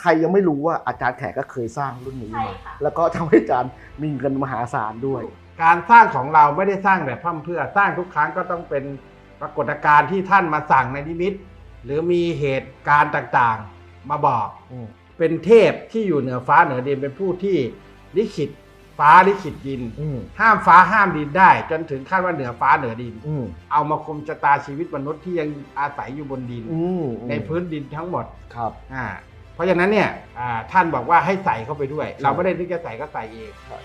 ใครยังไม่รู้ว่าอาจารย์แขกก็เคยสร้างรุ่นนี้ใช่มาค่ะแล้วก็ทำให้อาจารย์มีเงินมหาศาลด้วย การสร้างของเราไม่ได้สร้างแบบพร่ำเพรื่อสร้างทุกครั้งก็ต้องเป็นปรากฏการณ์ที่ท่านมาสั่งในนิมิต หรือมีเหตุการณ์ต่างๆมาบอกอืมเป็นเทพที่อยู่เหนือฟ้าเหนือดินเป็นผู้ที่ลิขิตฟ้าลิขิตดินอืมห้ามฟ้าห้ามดินได้ จนถึงขั้นว่าเหนือฟ้าเหนือดินอืมเอามาคุมชะตาชีวิตมนุษย์ที่ยังอาศัยอยู่บนดินอืมในพื้นดินทั้งหมดครับอ่าเพ ราะฉะนั้นเนี่ยอ่าท่านบอกว่าให้ใส่เข้าไปด้วยใช่เราไม่ได้นึกจะใส่ก็ใส่เองใช่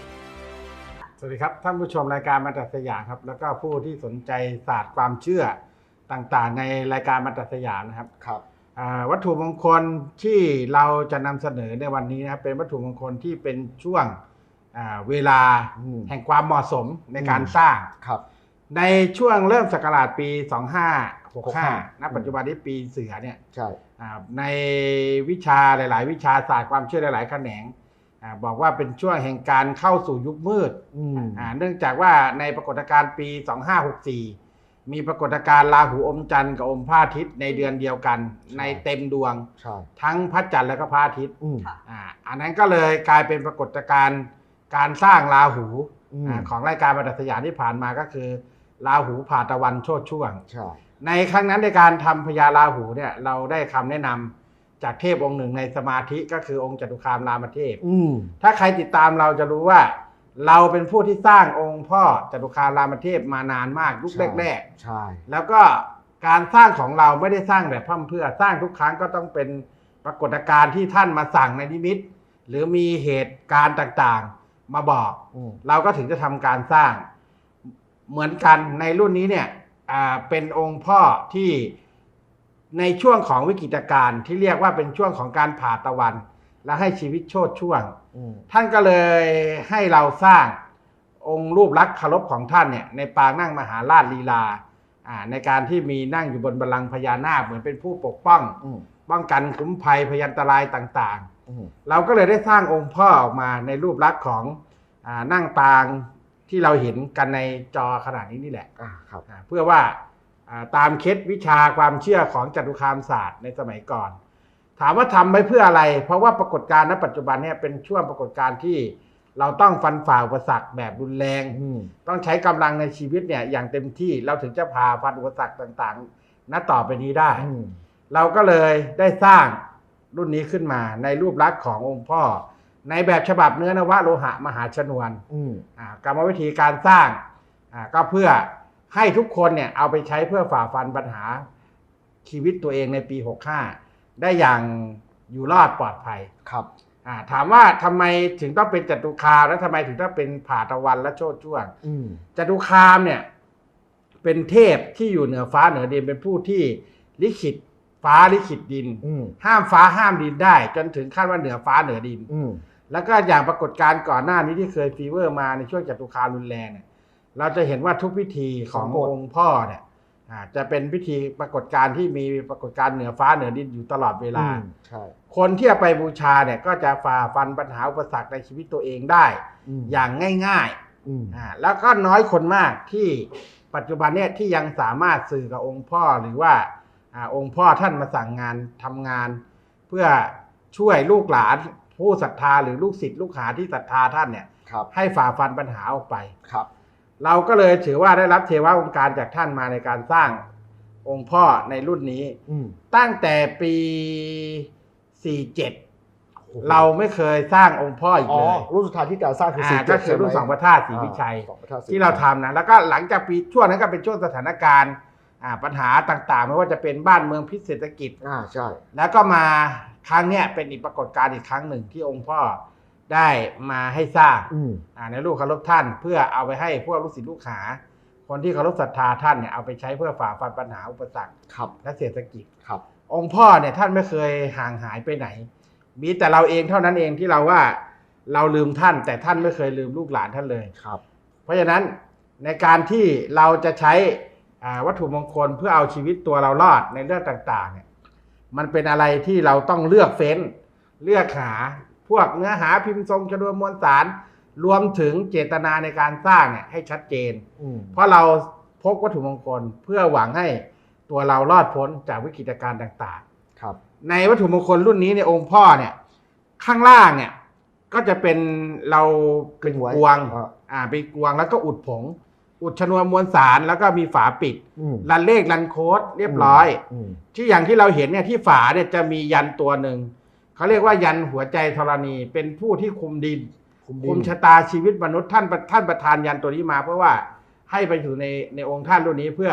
สวัสดีครับท่านผู้ชมรายการมาตรสยามครับ แล้วก็ผู้ที่สนใจศาสตร์ความเชื่อต่างๆ ในรายการมาตรสยามนะครับครับอ่าวัตถุมงคลที่เราจะนำเสนอในวันนี้นะครับเป็นวัตถุมงคลที่เป็นช่วงอ่าเวลาอืม แห่งความเหมาะสมในการอืมสร้าง ครับ ในช่วงเริ่มศักราชปี2565 65ณปัจจุบันนี้ปีเสือเนี่ยใช่อ่าในวิชาหลาย ๆ วิชาศาสตร์ความเชื่อหลายๆแขนงอ่าบอกว่าเป็นช่วงแห่งการเข้าสู่ยุคมืดอืมอ่าเนื่องจากว่าในปรากฏการณ์ปี 2564 มีปรากฏการณ์ราหูอมจันทร์กับอมพระอาทิตย์ในเดือนเดียวกัน ในเต็มดวงใช่ทั้งพระจันทร์และก็พระอาทิตย์อืมค่ะอ่าอันนั้นก็เลยกลายเป็นปรากฏการณ์การสร้างราหูอืมอ่าของรายการบรรทัดสยามที่ผ่านมาก็คือ ราหูผ่าตะวันโชดช่วง ใช่ ในครั้งนั้นในการทำพญาราหูเนี่ยเราได้คำแนะนำจากเทพองค์หนึ่งในสมาธิก็คือองค์จตุคามรามเทพ อืม ถ้าใครติดตามเราจะรู้ว่า เราเป็นผู้ที่สร้างองค์พ่อจตุคามรามเทพมานานมากยุคใช่ แรกใช่ ๆ แล้วก็การสร้างของเราไม่ได้สร้างแบบพร่ำเพรื่อสร้างทุกครั้งก็ต้องเป็นปรากฏการณ์ที่ท่านมาสั่งในนิมิต หรือมีเหตุการณ์ต่างๆ มาบอก อืม เราก็ถึงจะทำการสร้าง เหมือนกันในรุ่นนี้เนี่ยอ่าเป็นองค์พ่อที่ในช่วงของวิกฤตการณ์ที่เรียกว่าเป็นช่วงของการผ่าตะวัน และให้ชีวิตโชดช่วงอืมท่านก็เลยให้เราสร้างองค์รูปลักษณ์เคารพของท่านเนี่ยในปางนั่งมหาราชลีลาอ่าในการที่มีนั่งอยู่บนบัลลังก์พญานาคเหมือนเป็นผู้ปกป้องอืมป้องกันคุ้มภัยพยันตรายต่างๆอืมเราก็เลยได้สร้างองค์พ่อออกมาในรูปลักษณ์ของอานั่งปาง ที่เราเห็นกันในจอขนาดนี้นี่แหละอ่าครับอ่าเพื่อว่าอ่าตามเคล็ดวิชาความเชื่อของจตุคามศาสตร์ในสมัยก่อน ถามว่าทำไปเพื่ออะไร เพราะว่าปรากฏการณ์ณปัจจุบันเนี่ยเป็นช่วงปรากฏการณ์ที่เราต้องฟันฝ่าอุปสรรคแบบรุนแรง อืมต้องใช้กำลังในชีวิตเนี่ยอย่างเต็มที่เราถึงจะพาฟันอุปสรรคต่างๆ ณต่อไปนี้ได้ อืม เราก็เลยได้สร้างรุ่นนี้ขึ้นมาในรูปลักษณ์ขององค์พ่อ ในแบบฉบับเนื้อนวโลหะมหาชนวนอืมอ่ากรรมวิธีการสร้างอ่าก็เพื่อให้ทุกคนเนี่ยเอาไปใช้เพื่อฝ่าฟันปัญหาชีวิตตัวเองในปี 65 ได้อย่างอยู่รอดปลอดภัยครับอ่าถามว่าทำไมถึงต้องเป็นจตุคามและทำไมถึงต้องเป็นผ่าตะวันและโชดช่วงอืมจตุคามเนี่ย เป็นเทพที่อยู่เหนือฟ้าเหนือดินเป็นผู้ที่ลิขิตฟ้าลิขิตดินอืมห้ามฟ้าห้ามดินได้ จนถึงขั้นว่าเหนือฟ้าเหนือดินอืม แล้วก็อย่างปรากฏการณ์ก่อนหน้านี้ที่เคยฟีเวอร์มาในช่วงจตุคามรุนแรงเนี่ยเราจะเห็นว่าทุกพิธีขององค์พ่อเนี่ยอ่าจะเป็นพิธีปรากฏการณ์ที่มีปรากฏการณ์เหนือฟ้าเหนือดินอยู่ตลอดเวลาอืมใช่คนที่เอาไปบูชาเนี่ยก็จะฝ่าฟันปัญหาอุปสรรคในชีวิตตัวเองได้มอย่างง่ายๆอืมอ่าแล้วก็น้อยคนมากที่ปัจจุบันเนี่ยที่ยังสามารถสื่อกับองค์พ่อหรือว่าอาองค์พ่อท่านมาสั่งงานทำงาน เพื่อช่วยลูกหลาน ผู้ศรัทธาหรือลูกศิษย์ลูกหาที่ศรัทธาท่านเนี่ย ครับให้ฝ่าฟันปัญหาออกไป ครับเราก็เลยถือว่าได้รับเทวาองค์การจากท่านมาในการสร้างองค์พ่อในรุ่นนี้ อืมตั้งแต่ปี 47 เราไม่เคยสร้างองค์พ่ออีกอ๋อเลยรุ่นสุดท้ายที่อาจารย์สร้างคืออ่าสี่ก็คือรุ่นสองพระธาตุศรีวิชัยสองพระธาตุศที่เราทำนะแล้วก็หลังจากปีช่วงนั้นก็เป็นช่วงสถานการณ์อ่าปัญหาต่างๆ ไม่ว่าจะเป็นบ้านเมืองพิษเศรษฐกิจ อ่าใช่ แล้วก็มา ครั้งเนี้ยเป็นอีกปรากฏการณ์อีกครั้งหนึ่งที่องค์พ่อได้มาให้สร้างอืมอ่าในลูกเคารพท่านเพื่อเอาไปให้พวกลูกศิษย์ลูกหา คนที่เคารพศรัทธาท่านเนี่ยเอาไปใช้เพื่อฝ่าฟันปัญหาอุปสรรคครับและเศรษฐกิจครับ องค์พ่อเนี่ยท่านไม่เคยห่างหายไปไหน มีแต่เราเองเท่านั้นเองที่เราว่าเราลืมท่าน แต่ท่านไม่เคยลืมลูกหลานท่านเลยครับ เพราะฉะนั้นในการที่เราจะใช้อ่าวัตถุมงคลเพื่อเอาชีวิตตัวเรารอดในเรื่องต่าง ๆ เนี่ย มันเป็นอะไรที่เราต้องเลือกเฟ้น เลือกหาพวกเนื้อหาพิมพ์ทรงชนวนมวลสาร รวมถึงเจตนาในการสร้างเนี่ยให้ชัดเจนอืมเพราะเราพกวัตถุมงคลเพื่อหวังให้ตัวเรารอดพ้นจากวิกฤตการณ์ต่างครับๆในวัตถุมงคลรุ่นนี้เนี่ยองค์พ่อเนี่ย ข้างล่างเนี่ยก็จะเป็นเราเป็นเป็นหัวกวงอ่าอ่าเป็นกวงแล้วก็อุดผง อุดชนวนมวลสารแล้วก็มีฝาปิดอืมรันเลขรันโค้ดเรียบร้อยมที่อย่างที่เราเห็นเนี่ยที่ฝาเนี่ยจะมียันตัวหนึ่งเขาเรียกว่ายันหัวใจธรณีเป็นผู้ที่คุมดิน คุมดินคุมชะตาชีวิตมนุษย์ท่านประท่านประทานยันตัวนี้มา เพราะว่าให้ไปอยู่ในในองค์ท่านรุ่นนี้เพื่อ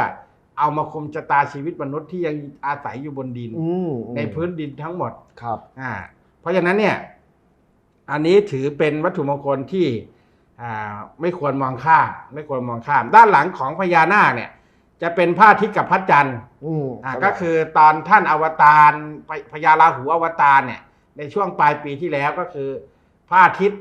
เอามาคุมชะตาชีวิตมนุษย์ที่ยังอาศัยอยู่บนดินอืมในพื้นดินทั้งหมดครับ อ่า เพราะฉะนั้นเนี่ย อันนี้ถือเป็นวัตถุมงคลที่อ่า ไม่ควรมองข้ามไม่ควรมองข้าม ด้านหลังของพญานาคเนี่ย จะเป็นพระอาทิตย์กับพระจันทร์อืมอ่าก็คือตอนท่านอวตารพพญาราหูอวตารเนี่ย ในช่วงปลายปีที่แล้วก็คือพระอาทิตย์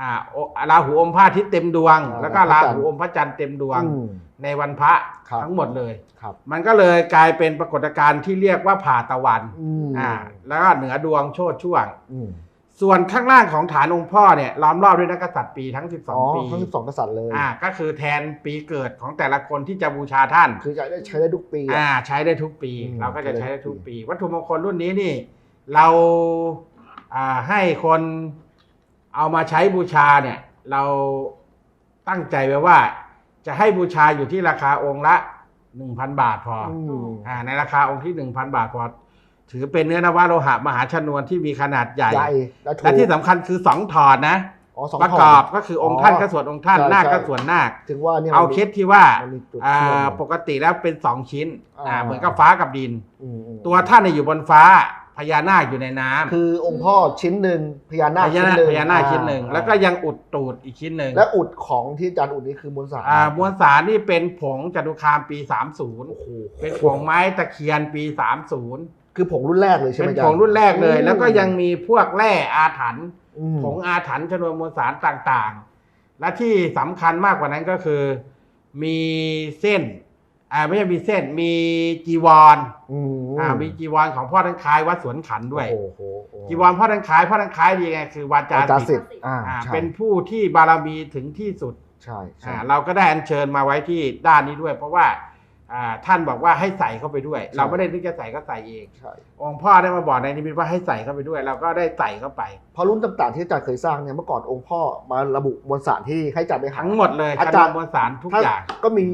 อ่าโอราหูอมพระอาทิตย์เต็มดวง แล้วก็ราหูอมพระจันทร์เต็มดวง อืม ในวันพระครับทั้งหมดเลย ครับ มันก็เลยกลายเป็นปรากฏการณ์ที่เรียกว่าผ่าตะวันอืมอ่าแล้วก็เหนือดวงโชดช่วง อืม ส่วนข้างล่างของฐานองค์พ่อเนี่ยล้อมรอบด้วยนักกษัตริย์ปีทั้งอ๋อ12 ปีทั้งสิบสองกษัตริย์เลยอ่าก็คือแทนปีเกิดของแต่ละคนที่จะบูชาท่าน คือจะได้ใช้ได้ทุกปีอะอ่าใช้ได้ทุกปีอืมเราก็จะใช้ได้ใช้ได้ทุทุกกปีปี วัตถุมงคลรุ่นนี้นี่ เราอ่าให้คนเอามาใช้บูชาเนี่ย เราตั้งใจไว้ว่า จะให้บูชาอยู่ที่ราคาองค์ละหนึ่งพันบาทพอออืมอ่าในราคาองค์ที่หนึ่งพันบาทพอ ถือเป็นเนื้อนวโลหะมหาชนวนที่มีขนาดใหญ่ ใหญ่และถูกและที่สำคัญคือสองถอดนะอ๋อสองประถกออดบก็คือองค์ท่านก็ส่วนองค์ท่านใช่นาคก็ใช่ส่วนนาคถึงว่าเนี่ยเอามันมีเคสที่ว่ามันมีจุดอ่เชื่อมาปกติแล้วเป็นสองชิ้นอ่าอ่าเหมือนกับฟ้ากับดินอืมอืมตัวท่านเนี่ยอยู่บนฟ้าพญานาคอยู่ในน้ำคือองค์พ่อชิ้นหนึ่งพญานาคพญาชิ้นนาคหนึ่งพญานาคชิ้นหนึ่งอ่าแล้วก็ยังอุดตูดอีกชิ้นหนึ่งและอุดของที่อาจารย์อุดนี่คือมวลสารอ่ามวลสารนี่เป็นผงจตุคามปีโอ้30โหเป็นผงไม้ตะเคียนปี 30 คือผงรุ่นแรกเลยใช่ไหมเป็นอาจารผย์งรุ่นแรกเลย อืม แล้วก็ยังมีพวกแร่อาถรรพ์อืมผงอาถรรพ์ชนวนมวลสารต่างๆ และที่สำคัญมากกว่านั้นก็คือ มีเส้นอ่าไม่ใช่มีเส้นมีจีวรอืมอ่ามีจีวรของพ่อท่านคล้ายวัดสวนขันธ์ด้วย โอ้โหโอ้โหจีวรพ่อท่านคล้ายพ่อท่านคล้ายดีไงคือวาจาอาจารย์สิสิททธิ์ธิ์อ่าอ่าใช่เป็นผู้ที่บารมีถึงที่สุด ใช่ใช่ อ่าเราก็ได้อัญเชิญมาไว้ที่ด้านนี้ด้วย เพราะว่าอ่า ท่านบอกว่าให้ใส่เข้าไปด้วย เราไม่ได้นึกจะใส่ก็ใส่เองใช่องค์พ่อได้มาบอกในนิมิตว่าให้ใส่เข้าไปด้วย เราก็ได้ใส่เข้าไป เพราะรุ่นต่างๆที่อาจารย์เคยสร้างเนี่ยเมื่อก่อนองค์พ่อมาระบุมวลสารที่ให้อาจารย์ไปหาทั้งหมดเลยอาอาจาจารรย์ย์มวลสารทุกถ้าอย่างก็มี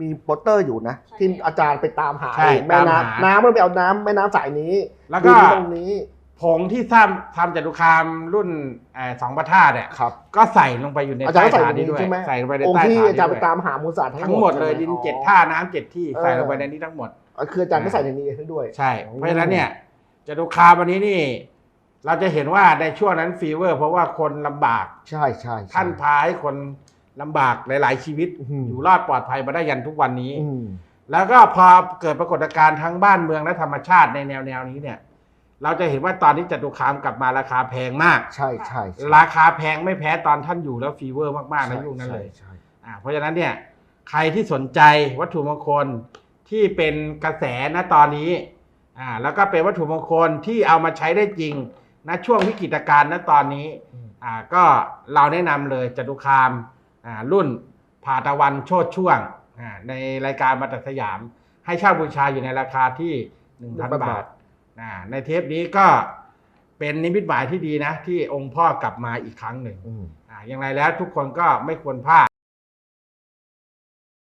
มีโปสเตอร์อยู่นะที่อาจารย์ไปตามหาใช่เองแม่ตามหาน้ำน้ำมันไปเอาน้ำแม่น้ำสายนี้แล้วก็ดินตรงนี้ ผงที่ทำทำจตุคามรุ่นเอ่อสองประธาตุเนี่ยครับ ก็ใส่ลงไปอยู่ในอาจารย์ใต้ก็ใส่ฐานในนี้นี้ด้วยใช่ไหมใส่ลงไปในองค์ใต้ที่ฐานอาจารย์ไปนี้ด้วยตามหามวลสารทั้ทั้งงหหมมดดเลยใช่ไหมดินเจ็ดอ๋อท่าน้ำเจ็ดที่เออใส่ลงไปในนี้ทั้งหมดอ๋อคืออาจารย์ก็ใส่ในนี้ให้ด้วยใช่เพราะฉะนั้นเนี่ยจตุคามวันนี้นี่ เราจะเห็นว่าในช่วงนั้นฟีเวอร์ เพราะว่าคนลำบากใช่ใช่ใช่ท่านพาให้คนลำบากหลาย ๆ ชีวิตอื้อหืออยู่รอดปลอดภัยมาได้ยันทุกวันนี้อืมแล้วก็พอเกิดปรากฏการณ์ทั้งบ้านเมืองและธรรมชาติในแนวแนวนี้เนี่ย เราจะเห็นว่าตอนนี้จตุคามกลับมาราคาแพงมาก ใช่ใช่ใช่ ราคาแพงไม่แพ้ตอนท่านอยู่แล้วฟีเวอร์มากๆในยุคนั้นเลยใช่อ่าเพราะฉะนั้นเนี่ยใครที่สนใจวัตถุมงคลที่เป็นกระแสณตอนนี้อ่าแล้วก็เป็นวัตถุมงคลที่เอามาใช้ได้จริงณช่วงวิกฤตการณ์ณตอนนี้อืมอ่าก็เราแนะนำเลยจตุคามอ่ารุ่นผ่าตะวันโชดช่วงอ่าในรายการมาตัดสยาม ให้เช่าบูชาอยู่ในราคาที่ 1,000 บาทอ่า ในเทปนี้ก็เป็นนิมิตหมายที่ดีนะ ที่องค์พ่อกลับมาอีกครั้งหนึ่งอืมอ่าอย่างไรแล้วทุกคนก็ไม่ควรพลาด